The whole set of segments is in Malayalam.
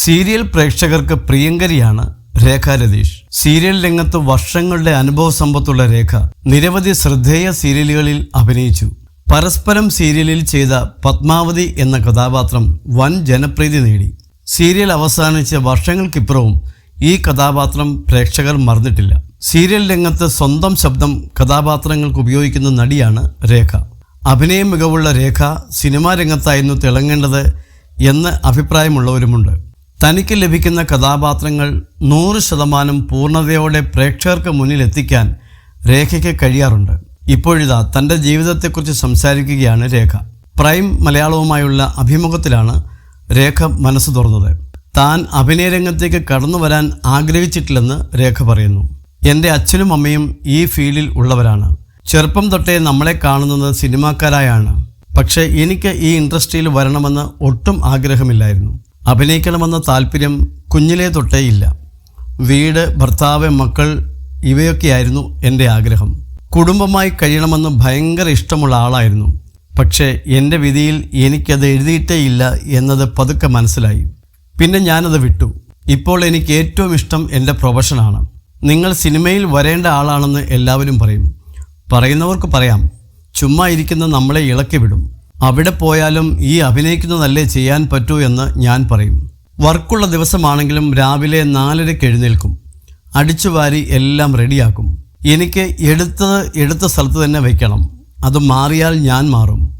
സീരിയൽ പ്രേക്ഷകർക്ക് പ്രിയങ്കരിയാണ് രേഖ രതീഷ്. സീരിയൽ രംഗത്ത് വർഷങ്ങളുടെ അനുഭവ സമ്പത്തുള്ള രേഖ നിരവധി ശ്രദ്ധേയ സീരിയലുകളിൽ അഭിനയിച്ചു. പരസ്പരം സീരിയലിൽ ചെയ്ത പത്മാവതി എന്ന കഥാപാത്രം വൻ ജനപ്രീതി നേടി. സീരിയൽ അവസാനിച്ച വർഷങ്ങൾക്കിപ്പുറവും ഈ കഥാപാത്രം പ്രേക്ഷകർ മറന്നിട്ടില്ല. സീരിയൽ രംഗത്ത് സ്വന്തം ശബ്ദം കഥാപാത്രങ്ങൾക്ക് ഉപയോഗിക്കുന്ന നടിയാണ് രേഖ. അഭിനയ മികവുള്ള രേഖ സിനിമാ രംഗത്തായിരുന്നു തിളങ്ങേണ്ടത് എന്ന് അഭിപ്രായമുള്ളവരുമുണ്ട്. തനിക്ക് ലഭിക്കുന്ന കഥാപാത്രങ്ങൾ നൂറ് ശതമാനം പൂർണതയോടെ പ്രേക്ഷകർക്ക് മുന്നിൽ എത്തിക്കാൻ രേഖയ്ക്ക് കഴിയാറുണ്ട്. ഇപ്പോഴിതാ തന്റെ ജീവിതത്തെക്കുറിച്ച് സംസാരിക്കുകയാണ് രേഖ. പ്രൈം മലയാളവുമായുള്ള അഭിമുഖത്തിലാണ് രേഖ മനസ്സ് തുറന്നത്. താൻ അഭിനയ രംഗത്തേക്ക് കടന്നു വരാൻ ആഗ്രഹിച്ചിട്ടില്ലെന്ന് രേഖ പറയുന്നു. എന്റെ അച്ഛനും അമ്മയും ഈ ഫീൽഡിൽ ഉള്ളവരാണ്. ചെറുപ്പം തൊട്ടേ നമ്മളെ കാണുന്നത് സിനിമാക്കാരായാണ്. പക്ഷേ എനിക്ക് ഈ ഇൻഡസ്ട്രിയിൽ വരണമെന്ന് ഒട്ടും ആഗ്രഹമില്ലായിരുന്നു. അഭിനയിക്കണമെന്ന താല്പര്യം കുഞ്ഞിലേ തൊട്ടേയില്ല വീട് ഭർത്താവ് മക്കൾ ഇവയൊക്കെയായിരുന്നു എന്റെ ആഗ്രഹം. കുടുംബമായി കഴിയണമെന്ന് ഭയങ്കര ഇഷ്ടമുള്ള ആളായിരുന്നു. പക്ഷേ എന്റെ വിധിയിൽ എനിക്കത് എഴുതിയിട്ടേ ഇല്ല എന്നത് പതുക്കെ മനസ്സിലായി. പിന്നെ ഞാനത് വിട്ടു. ഇപ്പോൾ എനിക്ക് ഏറ്റവും ഇഷ്ടം എന്റെ പ്രൊഫഷനാണ്. നിങ്ങൾ സിനിമയിൽ വരേണ്ട ആളാണെന്ന് എല്ലാവരും പറയും. പറയുന്നവർക്ക് പറയാം. ചുമ്മാ ഇരിക്കുന്ന നമ്മളെ ഇളക്കി വിടും. അവിടെ പോയാലും ഈ അഭിനയിക്കുന്നതല്ലേ ചെയ്യാൻ പറ്റൂ എന്ന് ഞാൻ പറയും. വർക്കുള്ള ദിവസമാണെങ്കിലും രാവിലെ നാലരയ്ക്ക് എഴുന്നേൽക്കും. അടിച്ചുവാരി എല്ലാം റെഡിയാക്കും. എനിക്ക് എടുത്തത് എടുത്ത സ്ഥലത്ത് തന്നെ വയ്ക്കണം അത് മാറിയാൽ ഞാൻ മാറും.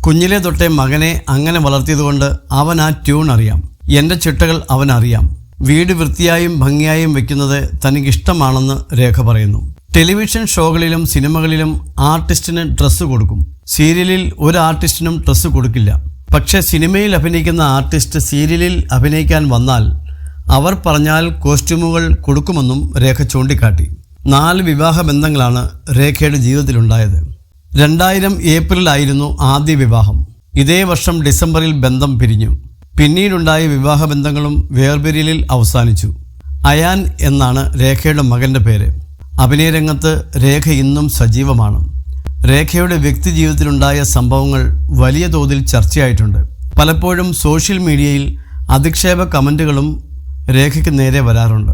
കുഞ്ഞിലെ തൊട്ടേ മകനെ അങ്ങനെ വളർത്തിയതുകൊണ്ട് അവൻ ആ ട്യൂൺ അറിയാം. എന്റെ ചിട്ടകൾ അവൻ അറിയാം. വീട് വൃത്തിയായും ഭംഗിയായും വെക്കുന്നത് തനിക്കിഷ്ടമാണെന്ന് രേഖ പറയുന്നു. ടെലിവിഷൻ ഷോകളിലും സിനിമകളിലും ആർട്ടിസ്റ്റിന് ഡ്രസ്സ് കൊടുക്കും. സീരിയലിൽ ഒരു ആർട്ടിസ്റ്റിനും ഡ്രസ്സ് കൊടുക്കില്ല. പക്ഷേ സിനിമയിൽ അഭിനയിക്കുന്ന ആർട്ടിസ്റ്റ് സീരിയലിൽ അഭിനയിക്കാൻ വന്നാൽ അവർ പറഞ്ഞാൽ കോസ്റ്റ്യൂമുകൾ കൊടുക്കുമെന്നും രേഖ ചൂണ്ടിക്കാട്ടി. നാല് വിവാഹ ബന്ധങ്ങളാണ് രേഖയുടെ ജീവിതത്തിലുണ്ടായത്. രണ്ടായിരം ഏപ്രിലായിരുന്നു ആദ്യ വിവാഹം. ഇതേ വർഷം ഡിസംബറിൽ ബന്ധം പിരിഞ്ഞു. പിന്നീടുണ്ടായ വിവാഹ ബന്ധങ്ങളും വേർപിരിയലിൽ അവസാനിച്ചു. അയാൻ എന്നാണ് രേഖയുടെ മകന്റെ പേര്. അഭിനയരംഗത്ത് രേഖ ഇന്നും സജീവമാണ്. രേഖയുടെ വ്യക്തി ജീവിതത്തിലുണ്ടായ സംഭവങ്ങൾ വലിയ തോതിൽ ചർച്ചയായിട്ടുണ്ട്. പലപ്പോഴും സോഷ്യൽ മീഡിയയിൽ അധിക്ഷേപ കമന്റുകളും രേഖയ്ക്ക് നേരെ വരാറുണ്ട്.